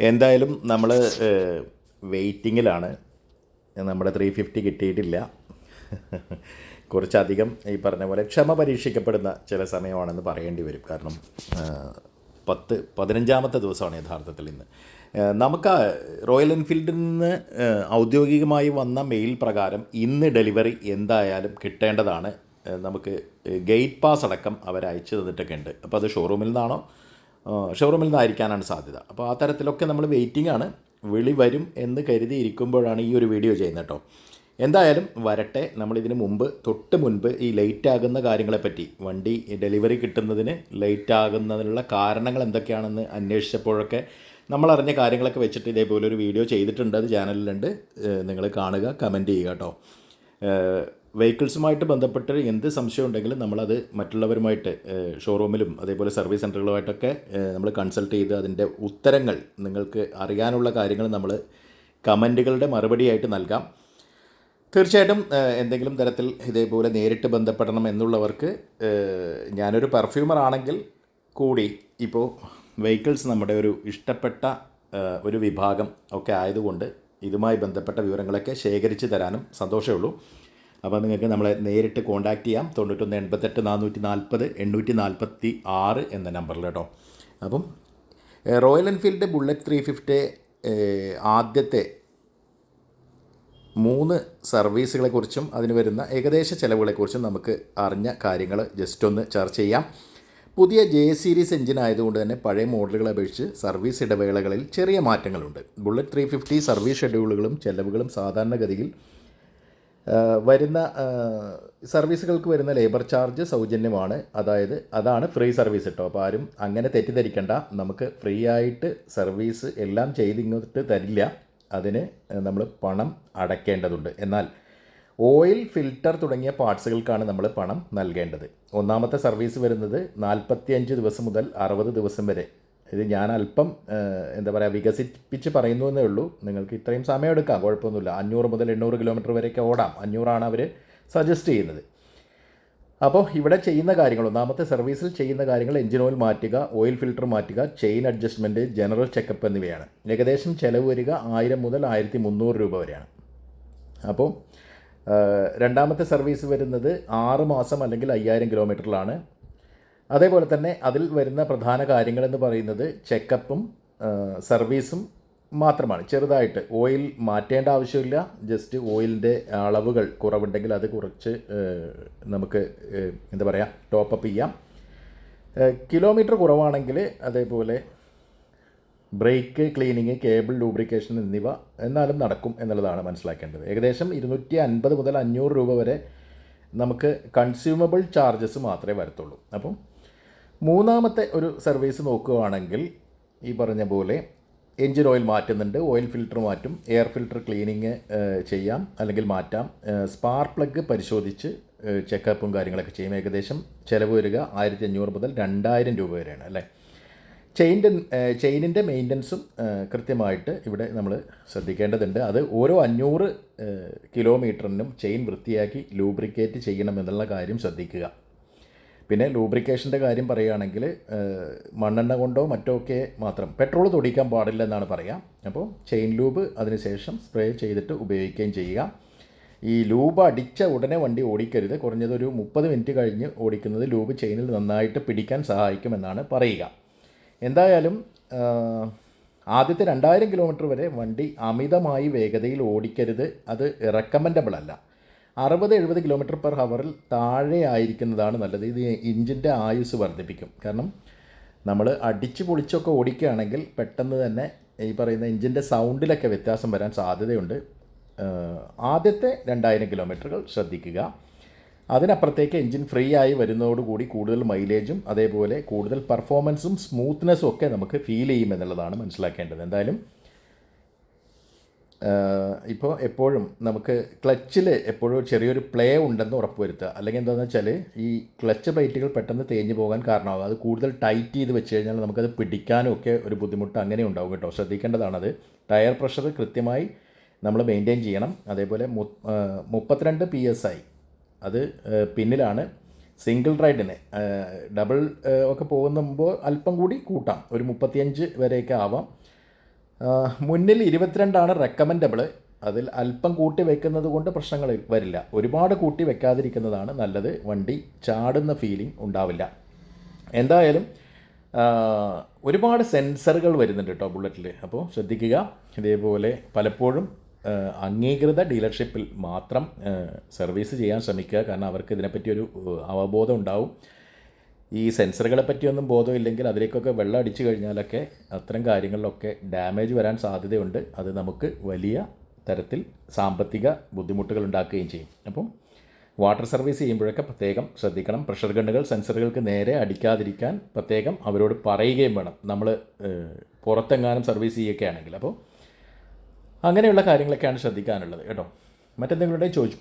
എന്തായാലും നമ്മൾ വെയിറ്റിങ്ങിലാണ്. നമ്മുടെ ത്രീ ഫിഫ്റ്റി കിട്ടിയിട്ടില്ല. കുറച്ചധികം ഈ പറഞ്ഞ പോലെ ക്ഷമ പരീക്ഷിക്കപ്പെടുന്ന ചില സമയമാണെന്ന് പറയേണ്ടി വരും. കാരണം പത്ത് പതിനഞ്ചാമത്തെ ദിവസമാണ് യഥാർത്ഥത്തിൽ ഇന്ന്. നമുക്ക് റോയൽ എൻഫീൽഡിൽ നിന്ന് ഔദ്യോഗികമായി വന്ന മെയിൽ പ്രകാരം ഇന്ന് ഡെലിവറി എന്തായാലും കിട്ടേണ്ടതാണ്. നമുക്ക് ഗേറ്റ് പാസ് അടക്കം അവർ അയച്ചു തന്നിട്ടൊക്കെ ഉണ്ട് അപ്പോൾ അത് ഷോറൂമിൽ നിന്നാണോ ഷോറൂമിൽ നിന്നായിരിക്കാനാണ് സാധ്യത. അപ്പോൾ ആ തരത്തിലൊക്കെ നമ്മൾ വെയിറ്റിംഗ് ആണ്. വിളി വരും എന്ന് കരുതി ഇരിക്കുമ്പോഴാണ് ഈ ഒരു വീഡിയോ ചെയ്യുന്നത് കേട്ടോ. എന്തായാലും വരട്ടെ. നമ്മളിതിന് മുമ്പ് തൊട്ട് മുൻപ് ഈ ലേറ്റ് ആകുന്ന കാര്യങ്ങളെപ്പറ്റി വണ്ടി ഡെലിവറി കിട്ടുന്നതിന് ലേറ്റ് ആകുന്നതിനുള്ള കാരണങ്ങൾ എന്തൊക്കെയാണെന്ന് അന്വേഷിച്ചപ്പോഴൊക്കെ നമ്മൾ അറിഞ്ഞ കാര്യങ്ങളൊക്കെ വെച്ചിട്ട് ഇതേപോലെ ഒരു വീഡിയോ ചെയ്തിട്ടുണ്ട്. അത് ചാനലിലുണ്ട് നിങ്ങൾ കാണുക കമന്റ് ചെയ്യുക കേട്ടോ. വെഹിക്കിൾസുമായിട്ട് ബന്ധപ്പെട്ട് എന്ത് സംശയം ഉണ്ടെങ്കിലും നമ്മളത് മറ്റുള്ളവരുമായിട്ട് ഷോറൂമിലും അതേപോലെ സർവീസ് സെന്ററുകളുമായിട്ടൊക്കെ നമ്മൾ കൺസൾട്ട് ചെയ്ത് അതിന്റെ ഉത്തരങ്ങൾ നിങ്ങൾക്ക് അറിയാനുള്ള കാര്യങ്ങൾ നമ്മൾ കമന്റുകളുടെ മറുപടിയായിട്ട് നൽകാം. തീർച്ചയായിട്ടും എന്തെങ്കിലും തരത്തിൽ ഇതേപോലെ നേരിട്ട് ബന്ധപ്പെടണം എന്നുള്ളവർക്ക് ഞാനൊരു പെർഫ്യൂമർ ആണെങ്കിൽ കൂടി ഇപ്പോൾ വെഹിക്കിൾസ് നമ്മുടെ ഒരു ഇഷ്ടപ്പെട്ട ഒരു വിഭാഗം ഒക്കെ ആയതുകൊണ്ട് ഇതുമായി ബന്ധപ്പെട്ട വിവരങ്ങളൊക്കെ ശേഖരിച്ച് തരാനും സന്തോഷമേ ഉള്ളൂ. അപ്പോൾ നിങ്ങൾക്ക് നമ്മളെ നേരിട്ട് കോൺടാക്റ്റ് ചെയ്യാം. തൊണ്ണൂറ്റൊന്ന് എൺപത്തെട്ട് നാനൂറ്റി നാൽപ്പത് എണ്ണൂറ്റി നാൽപ്പത്തി ആറ് എന്ന നമ്പറിൽ കേട്ടോ അപ്പം Royal Enfield bullet three fifty ആദ്യത്തെ മൂന്ന് സർവീസുകളെക്കുറിച്ചും അതിന് വരുന്ന ഏകദേശ ചിലവുകളെക്കുറിച്ചും നമുക്ക് അറിഞ്ഞ കാര്യങ്ങൾ ജസ്റ്റ് ഒന്ന് ചർച്ച ചെയ്യാം. പുതിയ ജെ സീരീസ് എഞ്ചിൻ ആയതുകൊണ്ട് തന്നെ പഴയ മോഡലുകളെ അപേക്ഷിച്ച് സർവീസ് ഇടവേളകളിൽ ചെറിയ മാറ്റങ്ങളുണ്ട്. ബുള്ളറ്റ് ത്രീ ഫിഫ്റ്റി സർവീസ് ഷെഡ്യൂളുകളും ചെലവുകളും സാധാരണഗതിയിൽ വരുന്ന സർവീസുകൾക്ക് വരുന്ന ലേബർ ചാർജ് സൗജന്യമാണ്. അതായത് അതാണ് ഫ്രീ സർവീസ് കേട്ടോ അപ്പോൾ ആരും അങ്ങനെ തെറ്റിദ്ധരിക്കേണ്ട. നമുക്ക് ഫ്രീ ആയിട്ട് സർവീസ് എല്ലാം ചെയ്തിങ്ങോട്ട് തരില്ല. അതിന് നമ്മൾ പണം അടയ്ക്കേണ്ടതുണ്ട് എന്നാൽ ഓയിൽ ഫിൽട്ടർ തുടങ്ങിയ പാർട്സുകൾക്കാണ് നമ്മൾ പണം നൽകേണ്ടത്. ഒന്നാമത്തെ സർവീസ് വരുന്നത് നാൽപ്പത്തിയഞ്ച് ദിവസം മുതൽ അറുപത് ദിവസം വരെ. ഇത് ഞാൻ അല്പം എന്താ പറയുക വികസിപ്പിച്ച് പറയുന്നു എന്നേ ഉള്ളൂ. നിങ്ങൾക്ക് ഇത്രയും സമയം എടുക്കാം കുഴപ്പമൊന്നുമില്ല. അഞ്ഞൂറ് മുതൽ എണ്ണൂറ് കിലോമീറ്റർ വരെയൊക്കെ ഓടാം. അഞ്ഞൂറാണ് അവർ സജസ്റ്റ് ചെയ്യുന്നത്. അപ്പോൾ ഇവിടെ ചെയ്യുന്ന കാര്യങ്ങൾ ഒന്നാമത്തെ സർവീസിൽ ചെയ്യുന്ന കാര്യങ്ങൾ എഞ്ചിൻ ഓയിൽ മാറ്റുക ഓയിൽ ഫിൽട്ടർ മാറ്റുക ചെയിൻ അഡ്ജസ്റ്റ്മെന്റ് ജനറൽ ചെക്കപ്പ് എന്നിവയാണ്. ഏകദേശം ചിലവ് വരിക ആയിരം മുതൽ ആയിരത്തി മുന്നൂറ് രൂപ വരെയാണ്. അപ്പോൾ രണ്ടാമത്തെ സർവീസ് വരുന്നത് ആറ് മാസം അല്ലെങ്കിൽ അയ്യായിരം കിലോമീറ്ററിലാണ്. അതേപോലെ തന്നെ അതിൽ വരുന്ന പ്രധാന കാര്യങ്ങളെന്ന് പറയുന്നത് ചെക്കപ്പും സർവീസും മാത്രമാണ്. ചെറുതായിട്ട് ഓയിൽ മാറ്റേണ്ട ആവശ്യമില്ല. ജസ്റ്റ് ഓയിലിന്റെ അളവുകൾ കുറവുണ്ടെങ്കിൽ അത് കുറച്ച് നമുക്ക് എന്താ പറയുക ടോപ്പപ്പ് ചെയ്യാം. കിലോമീറ്റർ കുറവാണെങ്കിൽ അതേപോലെ ബ്രേക്ക് ക്ലീനിങ് കേബിൾ ലൂബ്രിക്കേഷൻ എന്നിവ എന്നാലും നടക്കും എന്നുള്ളതാണ് മനസ്സിലാക്കേണ്ടത്. ഏകദേശം ഇരുന്നൂറ്റി അൻപത് മുതൽ അഞ്ഞൂറ് രൂപ വരെ നമുക്ക് കൺസ്യൂമബിൾ ചാർജസ് മാത്രമേ വരത്തുള്ളൂ. അപ്പം മൂന്നാമത്തെ ഒരു സർവീസ് നോക്കുകയാണെങ്കിൽ ഈ പറഞ്ഞ പോലെ എൻജിൻ ഓയിൽ മാറ്റുന്നുണ്ട് ഓയിൽ ഫിൽറ്റർ മാറ്റും എയർ ഫിൽറ്റർ ക്ലീനിങ് ചെയ്യാം അല്ലെങ്കിൽ മാറ്റാം. സ്പാർ പ്ലഗ് പരിശോധിച്ച് ചെക്കപ്പും കാര്യങ്ങളൊക്കെ ചെയ്യും. ഏകദേശം ചിലവ് വരിക ആയിരത്തി അഞ്ഞൂറ് മുതൽ രണ്ടായിരം രൂപ വരെയാണ് അല്ലേ? ചെയിന്റെ ചെയിനിന്റെ മെയിന്റനൻസും കൃത്യമായിട്ട് ഇവിടെ നമ്മൾ ശ്രദ്ധിക്കേണ്ടതുണ്ട്. അത് ഓരോ അഞ്ഞൂറ് കിലോമീറ്ററിനും ചെയിൻ വൃത്തിയാക്കി ലൂബ്രിക്കേറ്റ് ചെയ്യണമെന്നുള്ള കാര്യം ശ്രദ്ധിക്കുക. പിന്നെ ലൂബ്രിക്കേഷന്റെ കാര്യം പറയുകയാണെങ്കിൽ മണ്ണെണ്ണ കൊണ്ടോ മറ്റോ ഒക്കെ മാത്രം. പെട്രോൾ തൊടിക്കാൻ പാടില്ല എന്നാണ് പറയുക അപ്പോൾ ചെയിൻ ലൂബ് അതിനുശേഷം സ്പ്രേ ചെയ്തിട്ട് ഉപയോഗിക്കുകയും ചെയ്യുക. ഈ ലൂബ് അടിച്ച ഉടനെ വണ്ടി ഓടിക്കരുത്. കുറഞ്ഞത് ഒരു മുപ്പത് മിനിറ്റ് കഴിഞ്ഞ് ഓടിക്കുന്നത് ലൂബ് ചെയിനിൽ നന്നായിട്ട് പിടിക്കാൻ സഹായിക്കുമെന്നാണ് പറയുക. എന്തായാലും ആദ്യത്തെ രണ്ടായിരം കിലോമീറ്റർ വരെ വണ്ടി അമിതമായി വേഗതയിൽ ഓടിക്കരുത്. അത് റെക്കമെൻഡബിൾ അല്ല. അറുപത് എഴുപത് കിലോമീറ്റർ പെർ ഹവറിൽ താഴെ ആയിരിക്കുന്നതാണ് നല്ലത്. ഇത് എഞ്ചിന്റെ ആയുസ് വർദ്ധിപ്പിക്കും. കാരണം നമ്മൾ അടിച്ച് പൊളിച്ചൊക്കെ ഓടിക്കുകയാണെങ്കിൽ പെട്ടെന്ന് തന്നെ ഈ പറയുന്ന എഞ്ചിന്റെ സൗണ്ടിലൊക്കെ വ്യത്യാസം വരാൻ സാധ്യതയുണ്ട്. ആദ്യത്തെ രണ്ടായിരം കിലോമീറ്ററുകൾ ശ്രദ്ധിക്കുക. അതിനപ്പുറത്തേക്ക് എഞ്ചിൻ ഫ്രീ ആയി വരുന്നതോടുകൂടി കൂടുതൽ മൈലേജും അതേപോലെ കൂടുതൽ പെർഫോമൻസും സ്മൂത്ത്നെസ്സും ഒക്കെ നമുക്ക് ഫീൽ ചെയ്യുമെന്നുള്ളതാണ് മനസ്സിലാക്കേണ്ടത്. എന്തായാലും ഇപ്പോൾ എപ്പോഴും നമുക്ക് ക്ലച്ചിൽ എപ്പോഴും ചെറിയൊരു പ്ലേ ഉണ്ടെന്ന് ഉറപ്പുവരുത്തുക അല്ലെങ്കിൽ എന്താണെന്ന് വെച്ചാൽ ഈ ക്ലച്ച് പ്ലേറ്റുകൾ പെട്ടെന്ന് തേഞ്ഞു പോകാൻ കാരണമാകും. അത് കൂടുതൽ ടൈറ്റ് ചെയ്ത് വെച്ച് കഴിഞ്ഞാൽ നമുക്കത് പിടിക്കാനും ഒക്കെ ഒരു ബുദ്ധിമുട്ട് അങ്ങനെ ഉണ്ടാവും കേട്ടോ. ശ്രദ്ധിക്കേണ്ടതാണത്. ടയർ പ്രഷർ കൃത്യമായി നമ്മൾ മെയിന്റെയിൻ ചെയ്യണം. അതേപോലെ മു- മുപ്പത്തിരണ്ട് പി എസ് ഐ. അത് പിന്നിലാണ് സിംഗിൾ റൈഡിന്. ഡബിൾ ഒക്കെ പോകുമ്പോൾ അല്പം കൂടി കൂട്ടാം. ഒരു മുപ്പത്തിയഞ്ച് വരെയൊക്കെ ആവാം. മുന്നിൽ ഇരുപത്തിരണ്ടാണ് റെക്കമെൻഡബിൾ അതിൽ അല്പം കൂട്ടി വെക്കുന്നത് കൊണ്ട് പ്രശ്നങ്ങൾ വരില്ല. ഒരുപാട് കൂട്ടി വെക്കാതിരിക്കുന്നതാണ് നല്ലത്. വണ്ടി ചാടുന്ന ഫീലിംഗ് ഉണ്ടാവില്ല. എന്തായാലും ഒരുപാട് സെൻസറുകൾ വരുന്നുണ്ട് കേട്ടോ ബുള്ളറ്റിൽ അപ്പോൾ ശ്രദ്ധിക്കുക. ഇതേപോലെ പലപ്പോഴും അംഗീകൃത ഡീലർഷിപ്പിൽ മാത്രം സർവീസ് ചെയ്യാൻ ശ്രമിക്കുക. കാരണം അവർക്ക് ഇതിനെപ്പറ്റി ഒരു അവബോധം ഉണ്ടാവും. ഈ സെൻസറുകളെ പറ്റിയൊന്നും ബോധമില്ലെങ്കിൽ അതിലേക്കൊക്കെ വെള്ളം അടിച്ചു കഴിഞ്ഞാലൊക്കെ അത്തരം കാര്യങ്ങളിലൊക്കെ ഡാമേജ് വരാൻ സാധ്യതയുണ്ട്. അത് നമുക്ക് വലിയ തരത്തിൽ സാമ്പത്തിക ബുദ്ധിമുട്ടുകൾ ഉണ്ടാക്കുകയും ചെയ്യും. അപ്പം വാട്ടർ സർവീസ് ചെയ്യുമ്പോഴൊക്കെ പ്രത്യേകം ശ്രദ്ധിക്കണം. പ്രഷർ ഗണ്ണുകൾ സെൻസറുകൾക്ക് നേരെ അടിക്കാതിരിക്കാൻ പ്രത്യേകം അവരോട് പറയുകയും വേണം. നമ്മൾ പുറത്തെങ്ങാനും സർവീസ് ചെയ്യുകയൊക്കെ ആണെങ്കിൽ. അപ്പോൾ അങ്ങനെയുള്ള കാര്യങ്ങളൊക്കെയാണ് ശ്രദ്ധിക്കാനുള്ളത് കേട്ടോ. മറ്റെന്തെങ്കിലും ചോദിച്ചു